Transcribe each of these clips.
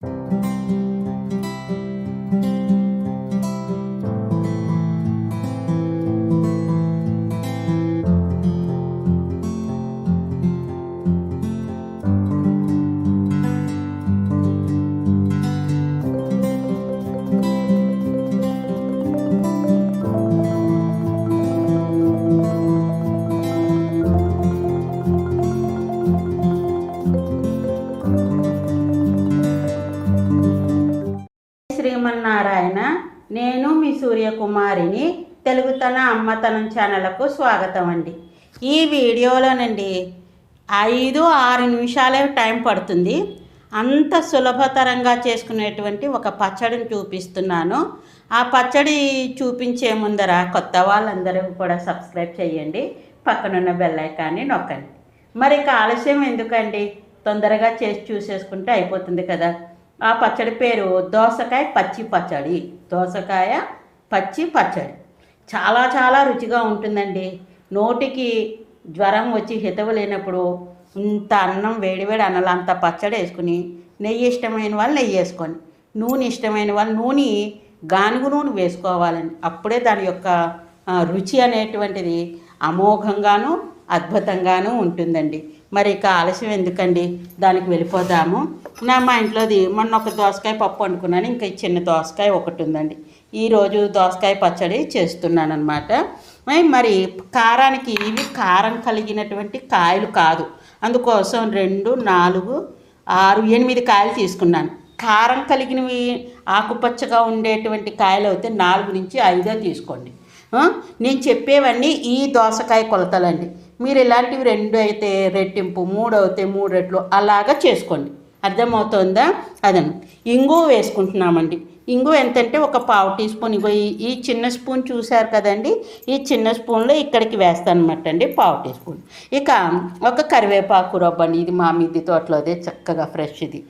you Narayana నేను మీ సూర్యకుమారిని తెలుగుతన అమ్మతనం ఛానల్కు స్వాగతం అండి. ఈ వీడియోలోనండి ఐదు ఆరు నిమిషాలే టైం పడుతుంది. అంత సులభతరంగా చేసుకునేటువంటి ఒక పచ్చడిని చూపిస్తున్నాను. ఆ పచ్చడి చూపించే ముందర కొత్త వాళ్ళందరూ కూడా సబ్స్క్రైబ్ చేయండి. పక్కనున్న బెల్లైకాన్ని నొక్కండి. మరి ఇక ఆలస్యం ఎందుకండి? తొందరగా చేసి చూసేసుకుంటే అయిపోతుంది కదా. ఆ పచ్చడి పేరు దోసకాయ పచ్చి పచ్చడి. దోసకాయ పచ్చి పచ్చడి. చాలా చాలా రుచిగా ఉంటుందండి. నోటికి జ్వరం వచ్చి హితవు లేనప్పుడు ఇంత అన్నం వేడివేడి అన్నలు అంత పచ్చడి వేసుకుని నెయ్యి ఇష్టమైన వాళ్ళు నెయ్యి వేసుకోండి. నూనె ఇష్టమైన వాళ్ళు నూనె గానుగు నూనె వేసుకోవాలండి. అప్పుడే దాని యొక్క రుచి అనేటువంటిది అమోఘంగాను అద్భుతంగాను ఉంటుందండి. మరి ఇక ఆలస్యం ఎందుకండి? దానికి వెళ్ళిపోదాము. నా మా ఇంట్లోది మొన్న ఒక దోసకాయ పప్పు వండుకున్నాను. ఇంకా చిన్న దోసకాయ ఒకటి ఉందండి. ఈరోజు దోసకాయ పచ్చడి చేస్తున్నాను అనమాట మరి కారానికి ఇవి కారం కలిగినటువంటి కాయలు కాదు. అందుకోసం రెండు నాలుగు ఆరు ఎనిమిది కాయలు తీసుకున్నాను. కారం కలిగినవి ఆకుపచ్చగా ఉండేటువంటి కాయలు అయితే నాలుగు నుంచి ఐదో తీసుకోండి. నేను చెప్పేవన్నీ ఈ దోసకాయ కొలతలండి. మీరు ఇలాంటివి రెండు అయితే రెట్టింపు మూడు అయితే మూడు రెట్లు అలాగా చేసుకోండి. అర్థమవుతుందా? అదను. ఇంగు వేసుకుంటున్నామండి. ఇంగు ఎంతంటే ఒక పావు టీ స్పూన్. ఇగో ఈ చిన్న స్పూన్ చూశారు కదండి? ఈ చిన్న స్పూన్లో ఇక్కడికి వేస్తాను అనమాట అండి పావు టీ స్పూన్. ఇక ఒక కరివేపాకు రవ్వండి ఇది మా మిద్ది తోటలోదే చక్కగా ఫ్రెష్ ఇది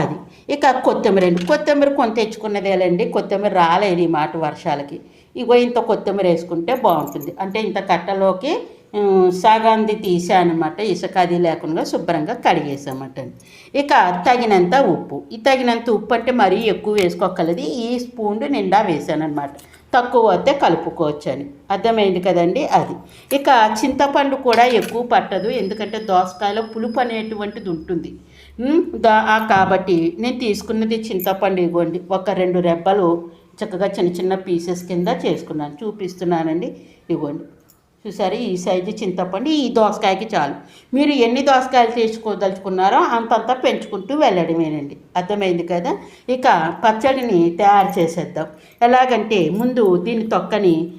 అది. ఇక కొత్తిమీర అండి. కొత్తిమీర కొంత తెచ్చుకున్నదేలండి కొత్తిమీర రాలేదు ఈ మాట వర్షాలకి. ఇగో ఇంత కొత్తిమీర వేసుకుంటే బాగుంటుంది. అంటే ఇంత కట్టలోకి సగాంది తీసానమాట ఇసుక అది లేకుండా శుభ్రంగా కడిగేసామట ఇక తగినంత ఉప్పు. ఈ తగినంత ఉప్పు అంటే మరీ ఎక్కువ వేసుకోగలది ఈ స్పూన్ నిండా వేసానమాట తక్కువ అయితే కలుపుకోవచ్చు అని అర్థమైంది కదండి అది. ఇక చింతపండు కూడా ఎక్కువ పట్టదు ఎందుకంటే దోసకాయలో పులుపు అనేటువంటిది ఉంటుంది. దా కాబట్టి నేను తీసుకున్నది చింతపండు ఇవ్వండి. ఒక రెండు రెబ్బలు చక్కగా చిన్న చిన్న పీసెస్ కింద చేసుకున్నాను చూపిస్తున్నానండి. ఇవ్వండి. చూసారు? ఈ సైజు చింతపండు ఈ దోసకాయకి చాలు. మీరు ఎన్ని దోసకాయలు తీసుకోదలుచుకున్నారో అంతంత పెంచుకుంటూ వెళ్ళడమేనండి. అర్థమైంది కదా? ఇక పచ్చడిని తయారు చేసేద్దాం. ఎలాగంటే ముందు దీని తొక్కని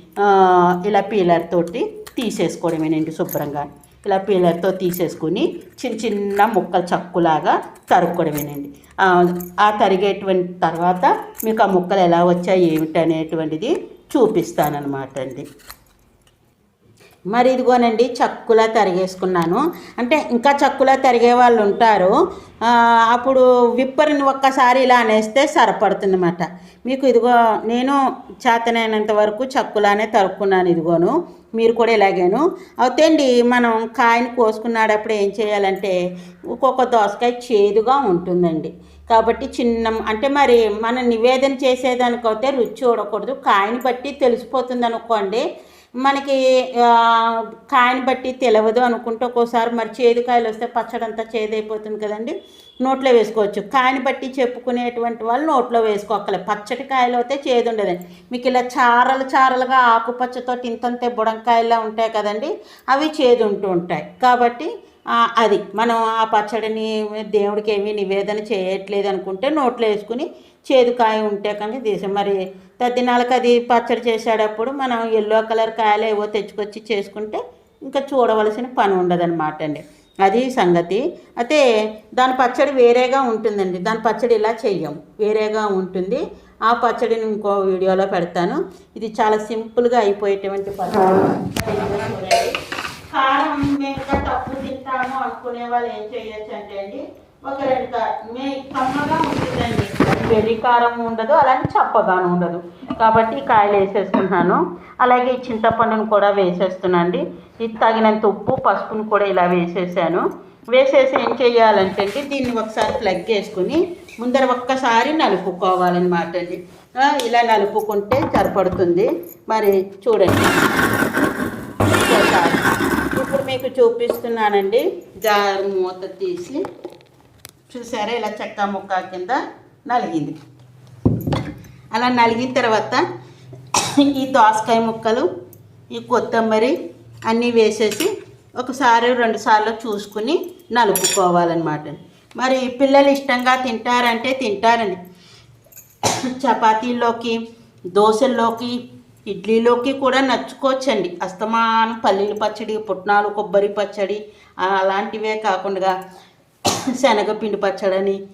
ఇలా పీలర్ తోటి తీసేసుకోవడమేనండి శుభ్రంగా. ఇలా పీలర్తో తీసేసుకుని చిన్న చిన్న ముక్కలు చక్కులాగా తరుక్కోవడమేనండి. ఆ, ఆ తరిగేటువంటి తర్వాత మీకు ఆ ముక్కలు ఎలా వచ్చాయి ఏమిటి అనేటువంటిది చూపిస్తానన్నమాట అండి మరి ఇదిగోనండి చక్కులా తరిగేసుకున్నాను. అంటే ఇంకా చక్కులా తరిగే వాళ్ళు ఉంటారు. అప్పుడు విప్పరిని ఒక్కసారి ఇలా అనేస్తే సరిపడుతుందన్నమాట. మీకు ఇదిగో నేను చేతనైనంత వరకు చక్కులానే తరుక్కున్నాను ఇదిగోను. మీరు కూడా ఇలాగేను. అయితే అండి మనం కాయని కోసుకున్నాడప్పుడు ఏం చేయాలంటే ఒక్కొక్క దోసకాయ చేదుగా ఉంటుందండి. కాబట్టి చిన్న అంటే మరి మనం నివేదన చేసేదానికైతే రుచి చూడకూడదు. కాయని బట్టి తెలిసిపోతుంది అనుకోండి మనకి కాయని బట్టి తెలియదు అనుకుంటే ఒక్కోసారి మరి చేదు కాయలు వస్తే పచ్చడి అంతా చేదైపోతుంది కదండి. నోట్లో వేసుకోవచ్చు. కాయని బట్టి చెప్పుకునేటువంటి వాళ్ళు నోట్లో వేసుకోక్కలే. పచ్చటి కాయలు అయితే చేదు ఉండదండి మీకు ఇలా చారలు చారలుగా ఆకుపచ్చతో ఇంతంతే బుడంకాయలా ఉంటాయి కదండి. అవి చేదు ఉంటూ ఉంటాయి. కాబట్టి అది మనం ఆ పచ్చడిని దేవుడికి ఏమీ నివేదన చేయట్లేదు అనుకుంటే నోట్లో వేసుకుని చేదుకాయ ఉంటే కానీ తీసి మరి పెద్దనాళ్ళకి అది పచ్చడి చేసేటప్పుడు మనం ఎల్లో కలర్ కాయలు ఏవో తెచ్చుకొచ్చి చేసుకుంటే ఇంకా చూడవలసిన పని ఉండదన్నమాట అండి. అది సంగతి. అయితే దాని పచ్చడి వేరేగా ఉంటుందండి. దాని పచ్చడి ఇలా చెయ్యం. వేరేగా ఉంటుంది. ఆ పచ్చడిని ఇంకో వీడియోలో పెడతాను. ఇది చాలా సింపుల్గా అయిపోయేటువంటి పచ్చడి. కారం మేము తప్పు తింటాము అనుకునే వాళ్ళు ఏం చేయొచ్చు అంటే అండి ఒక రెండు మే కమ్మగా ఉంటుందండి. వెర్రి కారం ఉండదు అలానే చప్పగాను ఉండదు. కాబట్టి ఈ కాయలు వేసేసుకుంటున్నాను. అలాగే చింతపండును కూడా వేసేస్తున్నాను అండి ఇది తగినంత ఉప్పు పసుపును కూడా ఇలా వేసేసాను. వేసేసి ఏం చేయాలంటే అండి దీన్ని ఒకసారి ప్లగ్ చేసుకుని ముందర ఒక్కసారి నలుపుకోవాలన్నమాట అండి. ఇలా నలుపుకుంటే సరిపడుతుంది. మరి చూడండి. ఇప్పుడు మీకు చూపిస్తున్నానండి. జారు మూత తీసి చూసారా? ఇలా చెక్క ముక్క కింద నలిగింది. అలా నలిగిన తర్వాత ఈ దోసకాయ ముక్కలు ఈ కొత్తమరి అన్నీ వేసేసి ఒకసారి రెండుసార్లు చూసుకుని నలుపుకోవాలన్నమాట. మరి పిల్లలు ఇష్టంగా తింటారంటే తింటారండి. చపాతీల్లోకి దోశల్లోకి ఇడ్లీలోకి కూడా నచ్చుకోవచ్చండి. అస్తమానం పల్లీలు పచ్చడి పుట్నాలు కొబ్బరి పచ్చడి అలాంటివే కాకుండా శనగపిండి పచ్చడని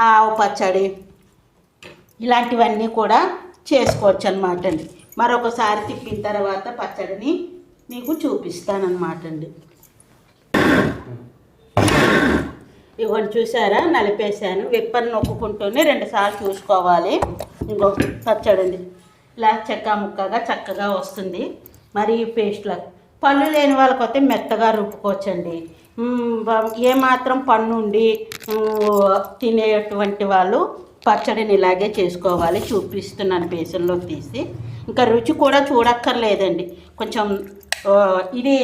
ఆవు పచ్చడి ఇలాంటివన్నీ కూడా చేసుకోవచ్చు అనమాట అండి మరొకసారి తిప్పిన తర్వాత పచ్చడిని మీకు చూపిస్తానమాట అండి ఇవన్నీ చూసారా? నలిపేశాను. విప్పని నొక్కుకుంటూనే రెండుసార్లు చూసుకోవాలి. ఇంకో పచ్చడి ఇలా చెక్క ముక్కగా చక్కగా వస్తుంది. మరి ఈ పేస్ట్లో పళ్ళు లేని వాళ్ళకైతే మెత్తగా రుబ్బుకోవచ్చండి. ఏమాత్రం పన్ను ఉండి తినేటువంటి వాళ్ళు పచ్చడిని ఇలాగే చేసుకోవాలి. చూపిస్తున్నాను బేసన్లో తీసి. ఇంకా రుచి కూడా చూడక్కర్లేదండి. కొంచెం ఇది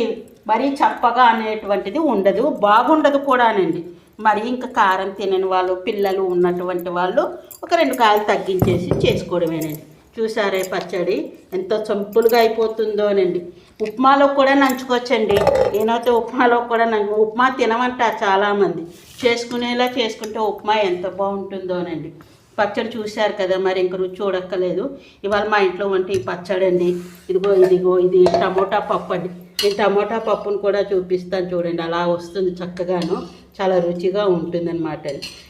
మరీ చప్పగా అనేటువంటిది ఉండదు. బాగుండదు కూడానండి. మరి ఇంకా కారం తినని వాళ్ళు పిల్లలు ఉన్నటువంటి వాళ్ళు ఒక రెండు కాయలు తగ్గించేసి చేసుకోవడమేనండి. చూసారే పచ్చడి? ఎంత సింపుల్గా అయిపోతుందోనండి ఉప్మాలో కూడా నంచుకోవచ్చండి. నేనైతే ఉప్మాలో కూడా నంచు ఉప్మా తినమంటారు చాలామంది. చేసుకునేలా చేసుకుంటే ఉప్మా ఎంత బాగుంటుందోనండి పచ్చడి చూశారు కదా మరి ఇంక రుచి చూడక్కలేదు ఇవాళ మా ఇంట్లో వంటి ఈ పచ్చడి అండి. ఇదిగో ఇదిగో ఇది టమోటా పప్పు అండి. ఈ టమోటా పప్పును కూడా చూపిస్తాను చూడండి. అలా వస్తుంది చక్కగాను. చాలా రుచిగా ఉంటుందన్నమాట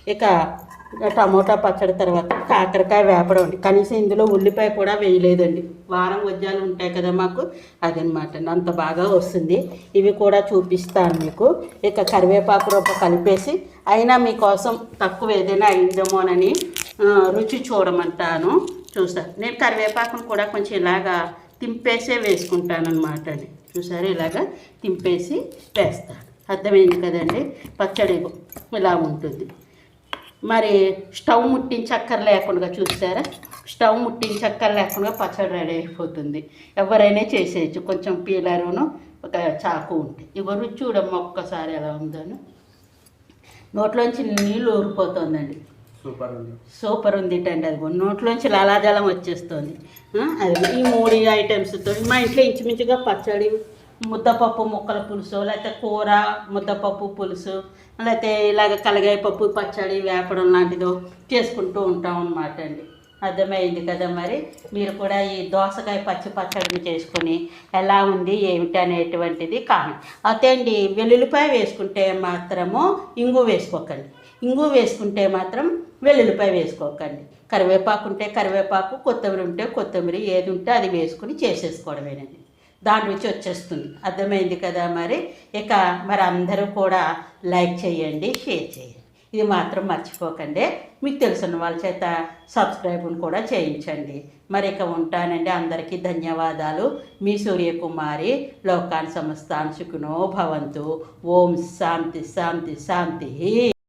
ఇక టమోటా పచ్చడి తర్వాత కాకరకాయ వేపడం అండి. కనీసం ఇందులో ఉల్లిపాయ కూడా వేయలేదండి. వారం వజ్జాలు ఉంటాయి కదా మాకు అదనమాట అంత బాగా వస్తుంది. ఇవి కూడా చూపిస్తాను మీకు. ఇక కరివేపాకు రూప కలిపేసి అయినా మీకోసం తక్కువ ఏదైనా అయిందేమోనని రుచి చూడమంటాను. చూసా. నేను కరివేపాకును కూడా కొంచెం ఇలాగా తింపేసే వేసుకుంటాను అనమాట అండి చూసారు? ఇలాగా తింపేసి వేస్తాను. అర్థమైంది కదండి? పచ్చడి ఇలా ఉంటుంది. మరి స్టవ్ ముట్టించక్కర లేకుండా చూసారా? స్టవ్ ముట్టించక్కర లేకుండా పచ్చడి రెడీ అయిపోతుంది. ఎవరైనా చేసేయచ్చు. కొంచెం పీలరును ఒక చాకు ఉంటే. ఇవ్వరు చూడమ్మ ఒక్కసారి ఎలా ఉందని నోట్లోంచి నీళ్ళు ఊరిపోతుందండి. సూపర్ ఉంది. సూపర్ ఉంది అండి అది. నోట్లోంచి లాలాజలం వచ్చేస్తుంది. అది ఈ మూడు ఐటమ్స్తో మా ఇంట్లో ఇంచుమించుగా పచ్చడి ముద్దపప్పు ముక్కల పులుసు లేకపోతే కూర ముద్దపప్పు పులుసు లేకపోతే ఇలాగ కలగాయ పప్పు పచ్చడి వేపడం లాంటిదో చేసుకుంటూ ఉంటాం అన్నమాట అండి. అర్థమైంది కదా మరి? మీరు కూడా ఈ దోసకాయ పచ్చి పచ్చడిని చేసుకొని ఎలా ఉంది ఏమిటి అనేటువంటిది కామెంట్. అదే అండి వెల్లుల్లిపాయ వేసుకుంటే మాత్రము ఇంగు వేసుకోకండి. ఇంగు వేసుకుంటే మాత్రం వెల్లుల్లిపాయ వేసుకోకండి. కరివేపాకు ఉంటే కరివేపాకు కొత్తిమీర ఉంటే కొత్తిమీర ఏది ఉంటే అది వేసుకుని చేసేసుకోవడమేనండి. దాని రుచి వచ్చేస్తుంది. అర్థమైంది కదా మరి? ఇక మరి అందరూ కూడా లైక్ చేయండి షేర్ చేయండి. ఇది మాత్రం మర్చిపోకండి. మీకు తెలిసిన వాళ్ళ చేత సబ్స్క్రైబ్ను కూడా చేయించండి. మరి ఇక ఉంటానండి. అందరికీ ధన్యవాదాలు. మీ సూర్యకుమారి లోకాన్ సమస్తాన్ సుఖినో భవంతు. ఓం శాంతి శాంతి శాంతి.